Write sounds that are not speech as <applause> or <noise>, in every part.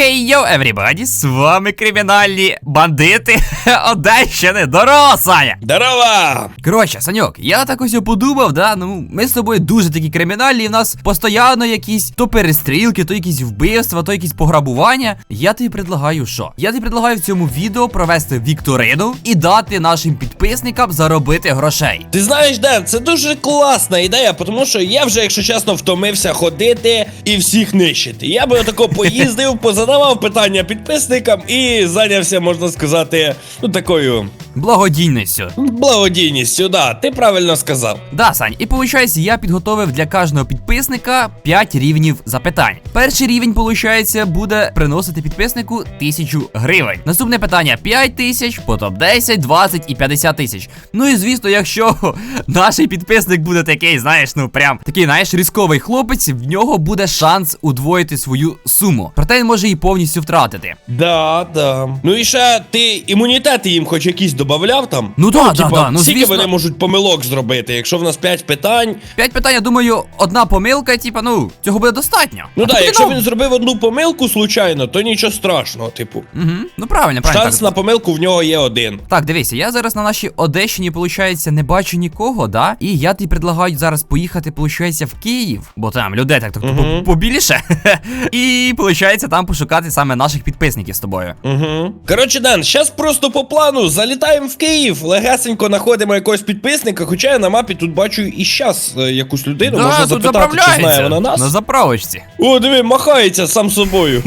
Хей йоу, everybody, з вами кримінальні бандити <laughs> Одещини. Здорово, Саня! Здорово! Коротше, Саньок, я так ось подумав, да, ну ми з тобою дуже такі кримінальні, і в нас постійно якісь то перестрілки, то якісь вбивства, то якісь пограбування. Я тобі предлагаю що? Я тобі предлагаю в цьому відео провести вікторину і дати нашим підписникам заробити грошей. Ти знаєш, Ден, це дуже класна ідея, тому що я вже, якщо чесно, втомився ходити і всіх нищити. Я би отако <laughs> поїздив, позадавав питання підписникам і зайнявся, можна сказати, ну такою Благодійністю. благодійністю. Да, ти правильно сказав. Да, Сань, і виходить, я підготовив для кожного підписника 5 рівнів запитань. Перший рівень, виходить, буде приносити підписнику 1000 гривень. Наступне питання 5 тисяч, потім 10, 20 і 50 тисяч. Ну і звісно, якщо <laughs> наш підписник буде такий, знаєш, ну прям такий, знаєш, різковий хлопець, в нього буде шанс удвоїти свою суму. Проте він може її повністю втратити. Да, да. Ну і ще ти імунітети їм хоч якісь додавав там? Ну да, да, типа, да, ну скільки звісно. вони можуть помилок зробити, якщо в нас 5 питань. П'ять питань, я думаю, одна помилка, типа, ну, цього буде достатньо. Ну так, тут якщо ну, він зробив одну помилку случайно, то нічого страшного, типу. Угу, ну правильно, правильно. Шанс так. на помилку в нього є один. Так, дивися, я зараз на нашій Одещині, виходить, не бачу нікого, да? І я тобі предлагаю зараз поїхати, виходить, в Київ, бо там людей так, так Мгм. по- побільше. <laughs> І виходить, там пошукати саме наших підписників з тобою. Угу. Коротше, Дан, зараз просто по плану залітаємо в Київ, легесенько знаходимо якогось підписника, хоча я на мапі тут бачу і щас е, якусь людину, можна тут запитати, чи знає вона нас. на заправочці. О, диви, махається сам собою.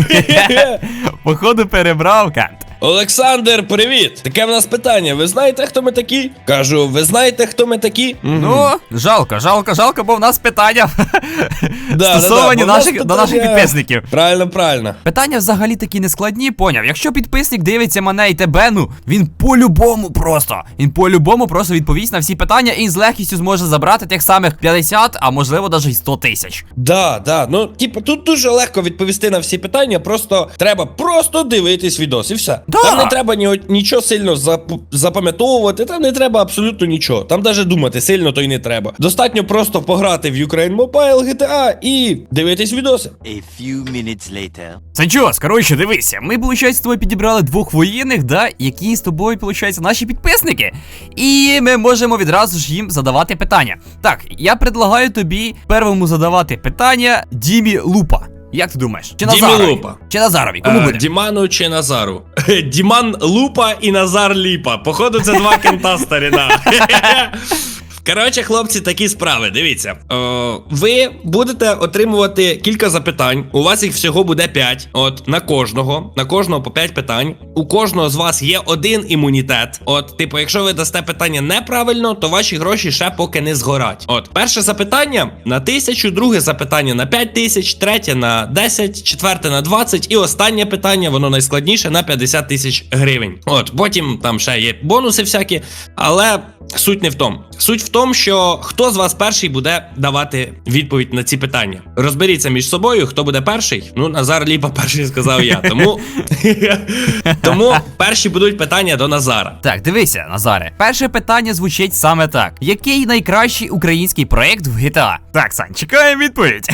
<laughs> Походу перебрав кант. Олександр, привіт! Таке в нас питання. Ви знаєте, хто ми такі? Кажу, ви знаєте, хто ми такі? Ну, жалко, жалко, жалко, бо в нас питання <laughs> Да, стосовані да, да, наших, до наших підписників. Правильно, правильно. Питання взагалі такі не складні, поняв. Якщо підписник дивиться мене і тебе, ну він по-любому просто. Він по-любому просто відповість на всі питання і з легкістю зможе забрати тих самих 50, а можливо навіть і 100 тисяч. Да, да. Ну, типу, тут дуже легко відповісти на всі питання. Просто треба просто дивитись відос і все. Да. Там не треба ні, нічого сильно зап- запам'ятовувати, там не треба абсолютно нічого. Там навіть думати сильно то й не треба. Достатньо просто пограти в Ukraine Mobile GTA і дивитись відоси. A few minutes later. Санчос, коротше, дивися, ми, виходить, з тобою підібрали двох воєнних, да, які з тобою, виходить, наші підписники. І ми можемо відразу ж їм задавати питання. Так, я предлагаю тобі первому задавати питання Дімі Лупа. Як ти думаєш? Чи Дімі Назарові? Лупа. Чи Назарові? Кому Е, буде? Діману чи Назару? Діман Лупа і Назар Ліпа. Походу, це два <laughs> кента старина. <laughs> Коротше, хлопці, такі справи. Дивіться. Е, ви будете отримувати кілька запитань. У вас їх всього буде 5. От на кожного. На кожного по 5 питань. У кожного з вас є один імунітет. От, типу, якщо ви дасте питання неправильно, то ваші гроші ще поки не згорать. От, перше запитання на тисячу, друге запитання на 5 тисяч, третє на 10, четверте на 20 і останнє питання, воно найскладніше на 50 тисяч гривень. От, потім там ще є бонуси всякі, але суть не в тому. Суть в тому, що хто з вас перший буде давати відповідь на ці питання. Розберіться між собою, хто буде перший. Ну, Назар Ліпа перший сказав я. Тому, <laughs> тому перші будуть питання до Назара. Так, дивися, Назаре. Перше питання звучить саме так: який найкращий український проєкт в GTA? Так, Сань, чекаємо відповідь.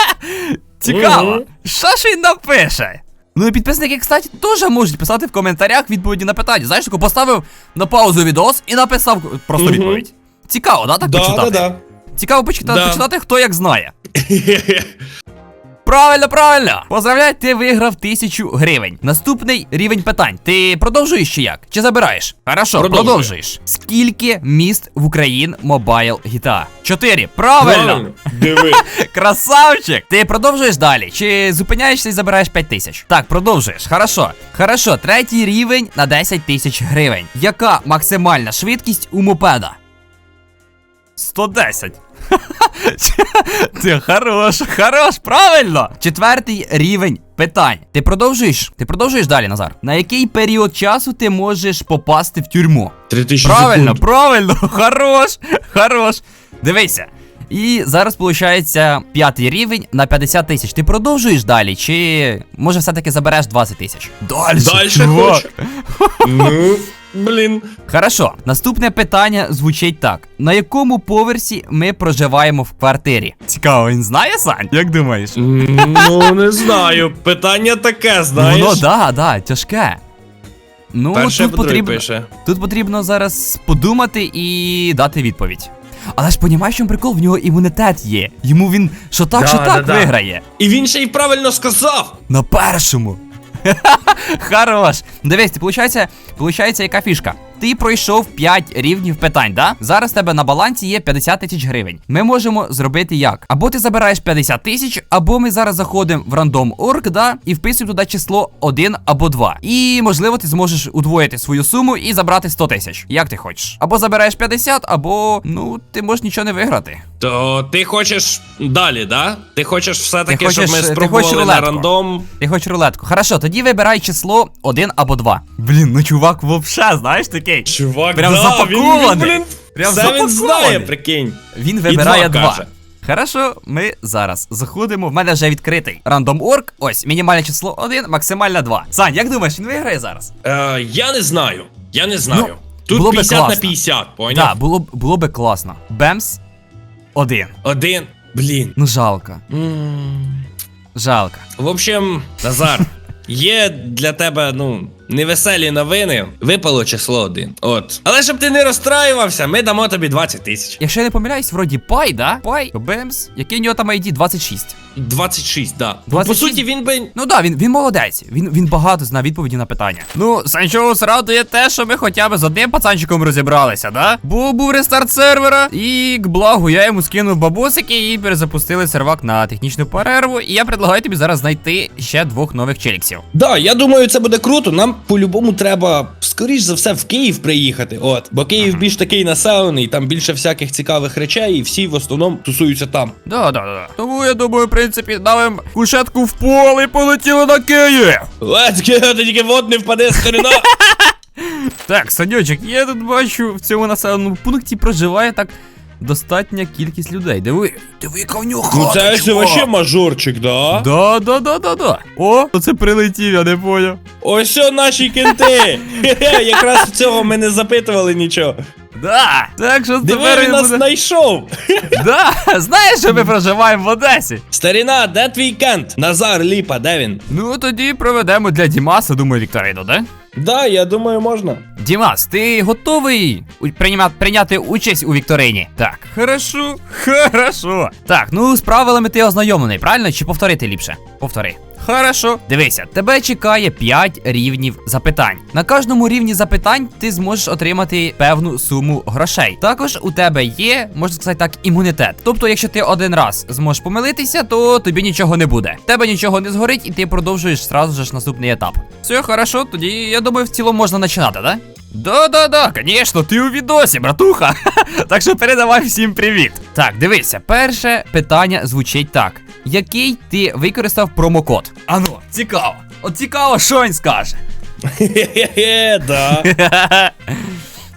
<laughs> Цікаво. Що ж він напише? Ну і підписники, кстати, теж можуть писати в коментарях відповіді на питання. Знаєш, тако поставив на паузу відос і написав просто відповідь. Цікаво, да? Так Да, почитати? да, да. Цікаво почитати, Да. почитати, хто як знає. <laughs> Правильно, правильно! Поздравляю, ти виграв тисячу гривень. Наступний рівень питань. Ти продовжуєш чи як? Чи забираєш? Хорошо, Продовжую. продовжуєш. Скільки міст в Україн Mobile GTA? Чотири. Правильно! Диви. <laughs> Красавчик! Ти продовжуєш далі? Чи зупиняєшся і забираєш 5 тисяч? Так, продовжуєш. Хорошо. Хорошо, третій рівень на 10 тисяч гривень. Яка максимальна швидкість у мопеда? 110. <laughs> Ти хорош, хорош, правильно! Четвертий рівень питань. Ти продовжуєш? Ти продовжуєш далі, Назар? На який період часу ти можеш попасти в тюрму? 3000 Правильно, секунд. правильно, <laughs> хорош, хорош. Дивися. І зараз виходить п'ятий рівень на 50 тисяч. Ти продовжуєш далі, чи може все-таки забереш 20 тисяч? Дальше, Дальше чувак. хочу. Ну, Блін. Хорошо, наступне питання звучить так: на якому поверсі ми проживаємо в квартирі? Цікаво, він знає Сань? Як думаєш? Ну, не знаю. Питання таке, знаєш. Воно да, да, тяжке. Ну, Перше тут потрібно, пише. тут потрібно зараз подумати і дати відповідь. Але ж понімаєш, що прикол, в нього імунітет є. Йому він що так, Да, що так да. виграє. І він ще й правильно сказав. На першому. <laughs> Хорош. Дивись, ти получається, получається, яка фішка? Ти пройшов 5 рівнів питань, да? Зараз в тебе на балансі є 50 тисяч гривень. Ми можемо зробити як? Або ти забираєш 50 тисяч, або ми зараз заходимо в рандом.org, да, і вписуємо туди число 1 або 2. І можливо, ти зможеш удвоїти свою суму і забрати 100 тисяч. Як ти хочеш? Або забираєш 50, або ну ти можеш нічого не виграти. То ти хочеш далі, да? Ти хочеш все-таки, щоб ми спробували на рандом. Ти хочеш рулетку. Хорошо, тоді вибирай число 1 або 2. Блін, ну чувак, вообще, знаєш такий. Чувак, Прям да, запакований. Він, він, блін, Прям все запакований. він знає, прикинь. Він вибирає два два. каже. Хорошо, ми зараз заходимо. В мене вже відкритий рандом.org. Ось, мінімальне число 1, максимальне 2. Сань, як думаєш, він виграє зараз? Е, я не знаю. Я не знаю. Ну, Тут було би 50 на 50, поняв? Так, да, було, б- було би класно. Бемс 1. Один. Блін. Ну жалко. М, Жалко. В общем, Назар, <laughs> є для тебе, ну, невеселі новини. Випало число один. От. Але щоб ти не розстраювався, ми дамо тобі 20 тисяч. Якщо я не помиляюсь, вроді Пай, да? Пай, Бемс. Який у нього там ID? 26. 26, да. По суті, він би. Ну да, він, він молодець. Він, він багато знає відповіді на питання. Ну, Санчоус радує те, що ми хоча б з одним пацанчиком розібралися, да? Бо був рестарт сервера, і к благу я йому скинув бабосики і перезапустили сервак на технічну перерву. І я предлагаю тобі зараз знайти ще двох нових челіксів. Да, я думаю, це буде круто. Нам по-любому треба, скоріш за все, в Київ приїхати. От. Бо Київ більш такий населений, там більше всяких цікавих речей, і всі в основному тусуються там. Да, да, да. Тому я думаю, в принципі, давим кушетку в поле і полетіли на Київ. Let's go, ти тільки вод не впаде з коріна. <laughs> Так, Саньочек, я тут бачу, в цьому населеному пункті проживає так достатня кількість людей. Диви, диви, яка в нього Ну хата, це ж чувак. вообще мажорчик, да? Да, да, да, да, да. О, це прилетів, я не поняв. Ось о наші кенти. <laughs> Хе-хе, Якраз в цього ми не запитували нічого. Да. Так що Диви, тепер він він нас буде... знайшов. <laughs> Да, знаєш, що ми проживаємо в Одесі? Старіна, де твій кент? Назар Ліпа, де він? Ну тоді проведемо для Дімаса, думаю, вікторину, да? Да, я думаю, можна. Дімас, ти готовий у- прийма- прийняти участь у вікторині? Так, хорошо, <laughs> хорошо. Так, ну з правилами ти ознайомлений, правильно? Чи повторити ліпше? Повтори. Хорошо. Дивися, тебе чекає 5 рівнів запитань. На кожному рівні запитань ти зможеш отримати певну суму грошей. Також у тебе є, можна сказати так, імунітет. Тобто, якщо ти один раз зможеш помилитися, то тобі нічого не буде. Тебе нічого не згорить, і ти продовжуєш сразу ж наступний етап. Все хорошо, тоді я думаю, в цілому можна починати, да? Да-да-да, звісно, ти у відосі, братуха. <laughs> так що передавай всім привіт. Так, дивися, перше питання звучить так: який ти використав промокод? Ану, цікаво. От цікаво, що він скаже. Хе-хе-хе, да. <laughs>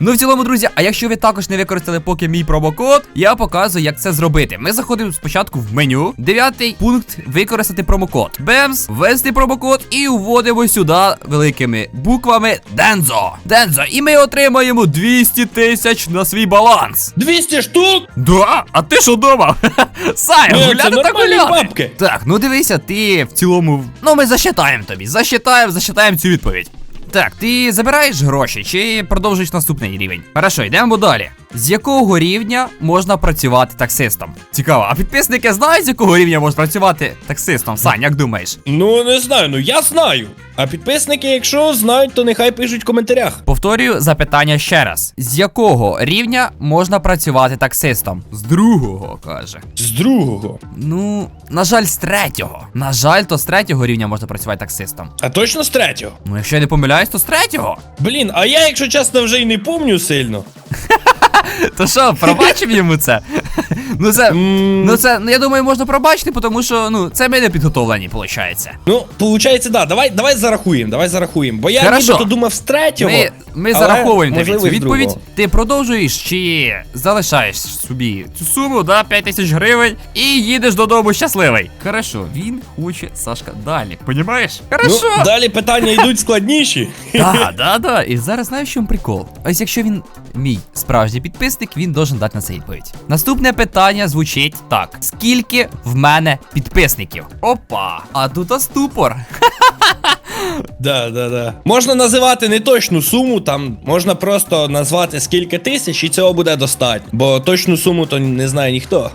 Ну, в цілому, друзі, а якщо ви також не використали поки мій промокод, я показую, як це зробити. Ми заходимо спочатку в меню. Дев'ятий пункт використати промокод. Бемс, ввести промокод і вводимо сюди великими буквами Дензо. Дензо, і ми отримаємо 200 тисяч на свій баланс. 200 штук? Да? А ти що думав? <laughs> Сай, гуляти так гуляти. бабки. Так, ну дивися, ти в цілому. Ну, ми засчитаємо тобі. Засчитаємо, засчитаємо цю відповідь. Так, ти забираєш гроші чи продовжуєш наступний рівень? Хорошо, йдемо далі. З якого рівня можна працювати таксистом? Цікаво, а підписники знають, з якого рівня можна працювати таксистом? Сань, як думаєш? Ну, не знаю, ну я знаю. А підписники, якщо знають, то нехай пишуть в коментарях. Повторюю запитання ще раз: з якого рівня можна працювати таксистом? З другого, каже. З другого. Ну, на жаль, з третього. На жаль, то з третього рівня можна працювати таксистом. А точно з третього? Ну, якщо я не помиляюсь, то з третього. Блін, а я, якщо чесно, вже й не помню сильно. То що, пробачив йому це? <laughs> Ну це. Ну це, ну я думаю, можна пробачити, тому що ну це ми не підготовлені, виходить. Ну, получається, да. Давай, давай зарахуємо, давай зарахуємо. Бо я Хорошо. нібито думав з третього. Ми, ми але, зараховуємо тобі цю відповідь. другого. Ти продовжуєш чи залишаєш собі цю суму, да, 5 тисяч гривень, і їдеш додому щасливий. Хорошо, він хоче, Сашка, далі. Понімаєш? Хорошо. Ну, далі питання йдуть складніші. <laughs> Да, да, да. І зараз знаєш, чому прикол? Ось якщо він мій справжній підписник, він должен дати на це відповідь. Наступне питання звучить так: скільки в мене підписників? Опа! А тут а ступор. <laughs> Да, да, да. Можна називати не точну суму, там можна просто назвати скільки тисяч, і цього буде достатньо. Бо точну суму то не знає ніхто.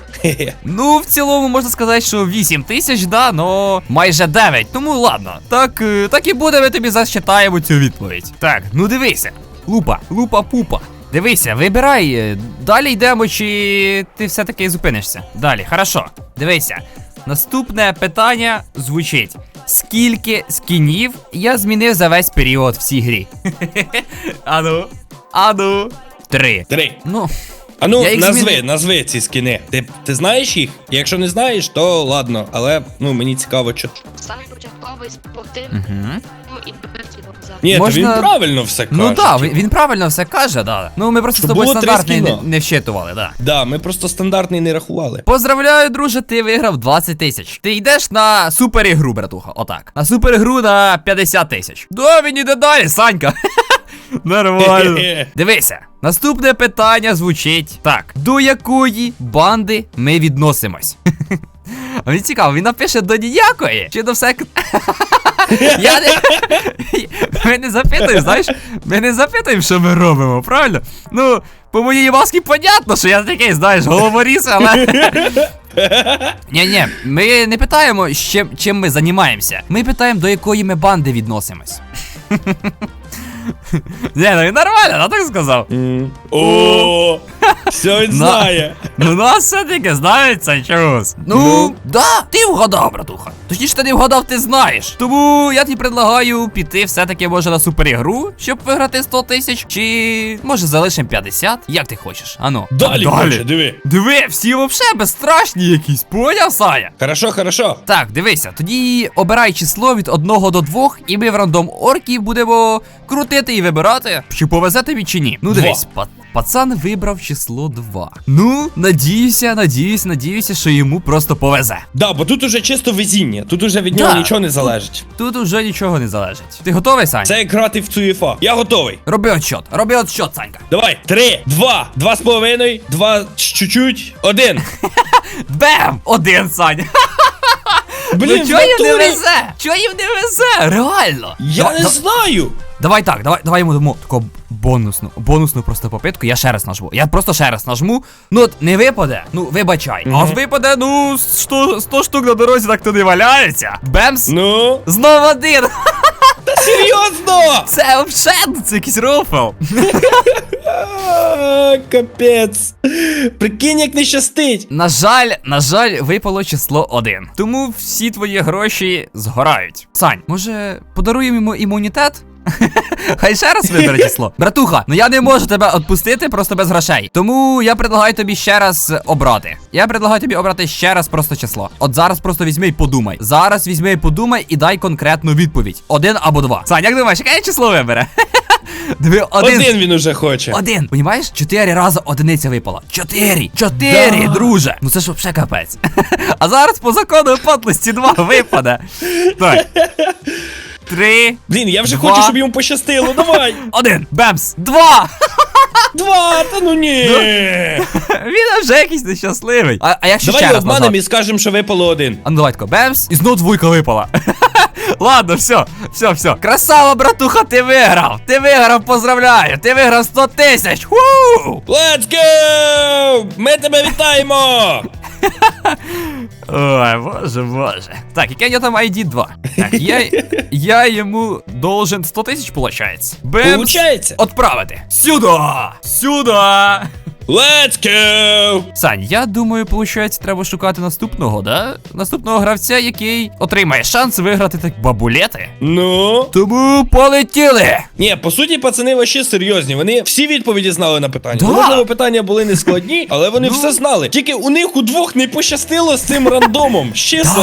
Ну, в цілому можна сказати, що 8 тисяч, да, но майже 9. Тому ладно. Так, е, так і буде, ми тобі засчитаємо цю відповідь. Так, ну дивися. Лупа, лупа пупа. Дивися, вибирай. е, Далі йдемо, чи ти все-таки зупинишся. Далі, хорошо. Дивися. Наступне питання звучить: скільки скінів я змінив за весь період в цій грі? <laughs> Ану. Ану. Три. Три. Ну, А ну, назви, змінив. назви ці скини. Ти, ти знаєш їх? Якщо не знаєш, то ладно. Але ну мені цікаво, що. Самий початковий спортивний угу. і. Ні, Можна- то він правильно все каже. Ну так, він, він правильно все каже, да. Ну ми просто Щоб з тобою було стандартний не, скіна. не вщитували, да. Да, ми просто стандартний не рахували. Поздравляю, друже, ти виграв 20 тисяч. Ти йдеш на супер ігру, братуха. Отак. На супер ігру на 50 тисяч. Да, він іде далі, Санька. <laughs> Нормально. <laughs> Дивися, наступне питання звучить так: до якої банди ми відносимось? А <laughs> Мені цікаво, він напише до ніякої чи до всек. Я не... <laughs> Ми не запитуємо, знаєш? Ми не запитуємо, що ми робимо, правильно? Ну, по моїй масці понятно, що я такий, знаєш, головоріз, але. <laughs> Ні-ні, ми не питаємо, чим, чим ми займаємося. Ми питаємо, до якої ми банди відносимось. <laughs> Ні, ну він нормально, ну так сказав. О, все він знає. Ну нас все-таки знається чогось. Ну, Ну. да, ти вгадав, братуха. Точніше, ти не вгадав, ти знаєш. Тому я тобі предлагаю піти все-таки може на суперігру, щоб виграти 100 тисяч, чи може залишимо 50, як ти хочеш. Ану. Далі, хоче, диви. Диви, всі вообще безстрашні якісь, поняв, Саня? Хорошо, хорошо. Так, дивися, тоді обирай число від 1 до 2, і ми в рандом орків будемо крутити і вибирати, чи повезе тобі чи ні. Ну дивись, па- пацан вибрав число 2. Ну, надіюся, надіюся, надіюся, що йому просто повезе. Да, бо тут уже чисто везіння. Тут уже від нього Да. нічого не залежить. Тут уже нічого не залежить. Ти готовий, Сань? Це як грати в ЦУЄФА. Я готовий. Роби отчет, роби отчет, Санька. Давай, три, два, два з половиною, два з чуть-чуть, один. <laughs> Бем! Один, Саня. <laughs> Блін, ну в чого їм не натурі- везе? Чого їм не везе? Реально. Я Давай- не да- знаю. Давай так, давай, давай йому дамо таку бонусну, бонусну просто попитку. Я ще раз нажму. Я просто ще раз нажму. Ну от не випаде, ну вибачай. А Мгм. от випаде, ну 100, 100 штук на дорозі так то не валяється. Бемс! Ну, Знов один! серйозно! <laughs> Це взагалі це якийсь рофл. <laughs> Капець. Прикинь, як не щастить. На жаль, на жаль, випало число один. Тому всі твої гроші згорають. Сань, може, подаруємо йому імунітет? <laughs> Хай ще раз вибере число. Братуха, ну я не можу тебе відпустити просто без грошей. Тому я предлагаю тобі ще раз обрати. Я предлагаю тобі обрати ще раз просто число. От зараз просто візьми і подумай. Зараз візьми і подумай і дай конкретну відповідь. Один або два. Сань, як думаєш, яке число вибере? <laughs> Диви, один. Один він уже хоче. Один, понімаєш? Чотири рази одиниця випала. Чотири! Чотири, Да. друже! Ну це ж взагалі капець. <laughs> А зараз по закону випадності два випаде. Так. Три. Блін, я вже Два. хочу, щоб йому пощастило. Давай. <laughs> Один. Бемс. Два! Два, та ну ні. <laughs> Він вже якийсь нещасливий. А, а якщо Давай ще раз обманемо і скажемо, що випало один. А ну давай тако, бемс, і знов двойка випала. <laughs> Ладно, все, все, все. Красава, братуха, ти виграв! Ти виграв, поздравляю! Ти виграв 100 тисяч! Let's go! Ми тебе вітаємо! Ой, боже, боже. Так, яке нього там ID 2? Так, я, я йому должен 100 тисяч, получається. Бемс. Получається. Отправити. Сюда! Сюда! Let's go! Сань, я думаю, виходить, треба шукати наступного, да? Наступного гравця, який отримає шанс виграти так бабулети. Ну. Тому полетіли! Ні, по суті, пацани вообще серйозні. Вони всі відповіді знали на питання. Да. Можливо, питання були не складні, <laughs> але вони Ну. все знали. Тільки у них у двох не пощастило з цим рандомом.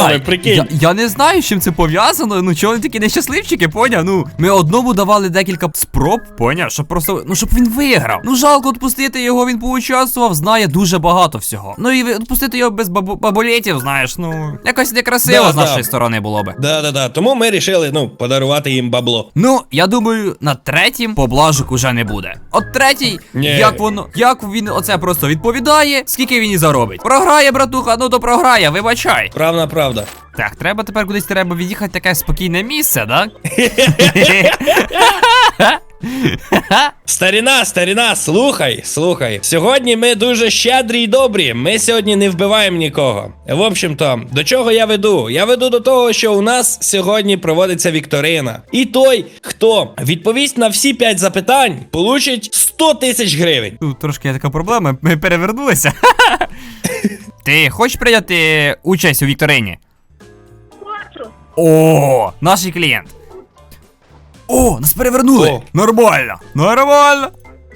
Так, прикинь. Я, я не знаю, з чим це пов'язано. Ну чого вони такі нещасливчики, поняв? Ну, ми одному давали декілька спроб, поняв, щоб просто, ну щоб він виграв. Ну жалко відпустити його, він поучаствував, знає дуже багато всього. Ну і відпустити його без бабу, бабулетів, знаєш, ну якось некрасиво Да, з да. нашої сторони було би. Да-да-да. Тому ми рішили, ну, подарувати їм бабло. Ну, я думаю, на третім поблажок уже не буде. От третій, Ні. як воно, як він оце просто відповідає, скільки він і заробить. Програє, братуха, ну то програє, вибачай. Правна правда. Так, треба тепер кудись треба від'їхати таке спокійне місце, да? <laughs> <laughs> Старіна, старіна, слухай, слухай. Сьогодні ми дуже щедрі й добрі. Ми сьогодні не вбиваємо нікого. В общем-то, до чого я веду? Я веду до того, що у нас сьогодні проводиться вікторина. І той, хто відповість на всі 5 запитань, получить 100 тисяч гривень. Тут трошки є така проблема, ми перевернулися. <laughs> Ти хочеш прийняти участь у вікторині? О, наш клієнт. О, нас перевернули. О. Нормально. Нормально.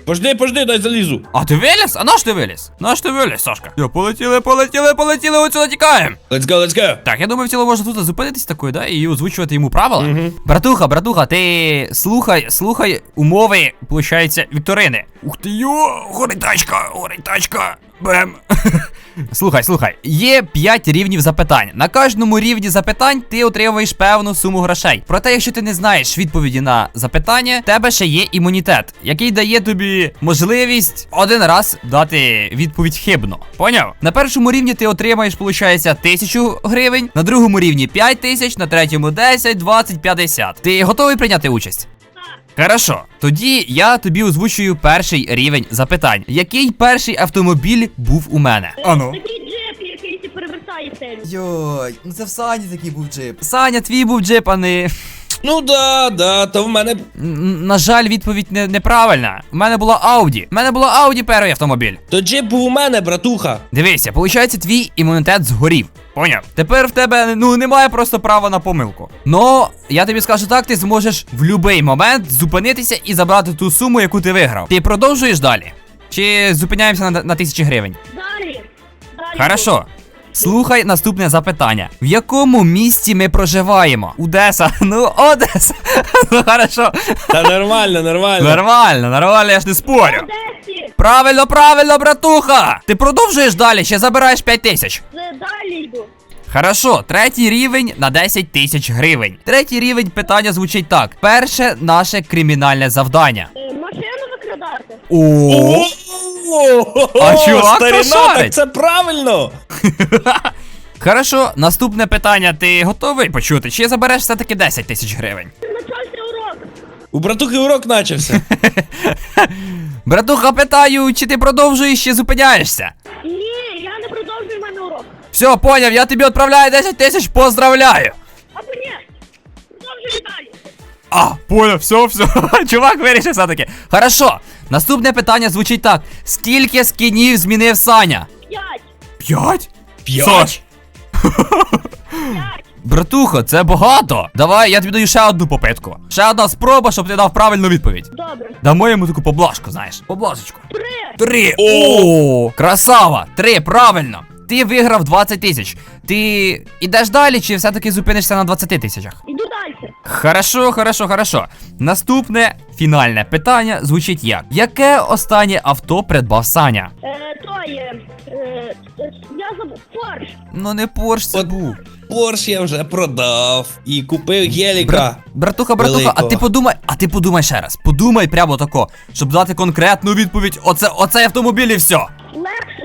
Пожди, пожди, дай залізу. А ти виліз? А наш ти виліз? Наш ти виліз, Сашка. Йо, полетіли, полетіли, полетіли, оцю тікаємо. Let's go, let's go. Так, я думаю, в цілому можна тут зупинитись такою, да, і озвучувати йому правила. Братуха, братуха, ти слухай, слухай умови, виходить, вікторини. Ух ти йо, горить тачка, горить тачка. Бем. <laughs> слухай, слухай, є 5 рівнів запитань. На кожному рівні запитань ти отримуєш певну суму грошей. Проте, якщо ти не знаєш відповіді на запитання, в тебе ще є імунітет, який дає тобі можливість один раз дати відповідь хибно. Поняв? На першому рівні ти отримаєш, виходить, 1000 гривень, на другому рівні 5 тисяч, на третьому 10, 20, 50. Ти готовий прийняти участь? Хорошо, тоді я тобі озвучую перший рівень запитань. Який перший автомобіль був у мене? Ану. Такий джип, який ти перевертаєшся. Йой, ну це в Сані такий був джип. Саня, твій був джип, а не. Ну да, да, то в мене. На жаль, відповідь не, неправильна. У мене була Ауді. У мене була Ауді перший автомобіль. То джип був у мене, братуха. Дивися, виходить, твій імунітет згорів. Поняв? Тепер в тебе ну немає просто права на помилку. Но я тобі скажу так, ти зможеш в будь-який момент зупинитися і забрати ту суму, яку ти виграв. Ти продовжуєш далі? Чи зупиняємося на, на тисячі гривень? Далі. Далі. Хорошо. Слухай наступне запитання. В якому місті ми проживаємо? Одеса. <laughs> Ну, Одеса. <laughs> Ну, хорошо. Та нормально, нормально. Нормально, нормально, я ж не спорю. Правильно, правильно, братуха! Ти продовжуєш далі, ще забираєш 5 тисяч. Далі йду. Хорошо, третій рівень на 10 тисяч гривень. Третій рівень питання звучить так: перше наше кримінальне завдання. Е, Машину викрадати. О, О, А чувак старіна, прошарить. так це правильно. <laughs> Хорошо, наступне питання. Ти готовий почути? Чи забереш все-таки 10 тисяч гривень? Урок. У братухи урок начався. <laughs> Братуха, питаю, чи ти продовжуєш чи зупиняєшся? Ні, я не продовжую в мене урок. Все, поняв, я тобі відправляю 10 тисяч, поздравляю! Або ні. Продовжуй далі. А, понял, все, все. <laughs> Чувак вирішив все-таки. Хорошо. Наступне питання звучить так: скільки скінів змінив Саня? П'ять. П'ять? П'ять? Саш, П'ять. <laughs> братухо, це багато. Давай, я тобі даю ще одну попитку. Ще одна спроба, щоб ти дав правильну відповідь. Добре. Дамо йому таку поблажку, знаєш. Поблажечку. Три. Три. О! О, красава! Три, правильно. Ти виграв 20 тисяч. Ти ідеш далі, чи все-таки зупинишся на 20 тисячах? Іду далі. Хорошо, хорошо, хорошо. Наступне фінальне питання звучить як: Яке останнє авто придбав Саня? Е, то є. Е, е, я забув. Порш. Ну не Порш це От був. Порш я вже продав і купив геліка. Брат, братуха, братуха, а Великого. ти подумай, а ти подумай ще раз. Подумай прямо тако, щоб дати конкретну відповідь. Оце, оцей автомобіль і все. Лексус.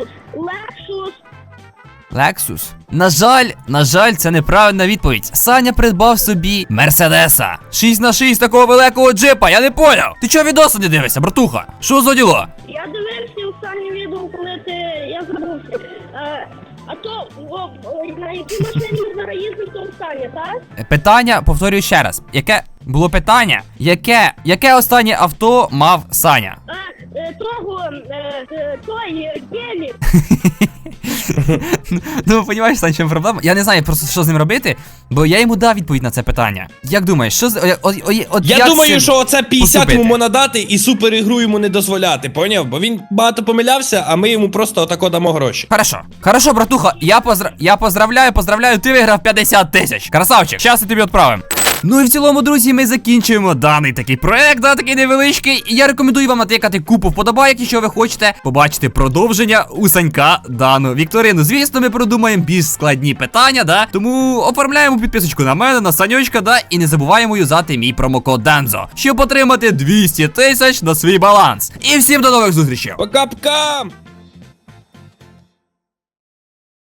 Лексус. На жаль, на жаль, це неправильна відповідь. Саня придбав собі Мерседеса. 6 на 6 такого великого джипа, я не поняв. Ти чого відоси не дивишся, братуха? Що за діло? Я дивився останнє відео, коли ти. Я забувся. Е, а то о, о, на якій машині ми зараз їздимо, то так? Питання, повторюю ще раз. Яке було питання? Яке, яке останнє авто мав Саня? А, е, того, е, е, той е. <laughs> Ну, понімаєш, Сань, чому проблема? Я не знаю просто, що з ним робити, бо я йому дав відповідь на це питання. Як думаєш, що з. о- о- о- от Я як думаю, цим що оце 50 поступити? йому надати і супер ігру йому не дозволяти, поняв? Бо він багато помилявся, а ми йому просто отако дамо гроші. Хорошо. Хорошо, братуха, я позра... я поздравляю, поздравляю, ти виграв 50 тисяч. Красавчик, щас я тобі відправим. Ну і в цілому, друзі, ми закінчуємо даний такий проект, да, такий невеличкий. І я рекомендую вам натикати купу вподобайок, якщо ви хочете побачити продовження у Санька дану вікторину. Звісно, ми продумаємо більш складні питання, да. Тому оформляємо підписочку на мене, на Санючка, да, і не забуваємо юзати мій промокод Дензо, щоб отримати 200 тисяч на свій баланс. І всім до нових зустрічей! Пока-пока!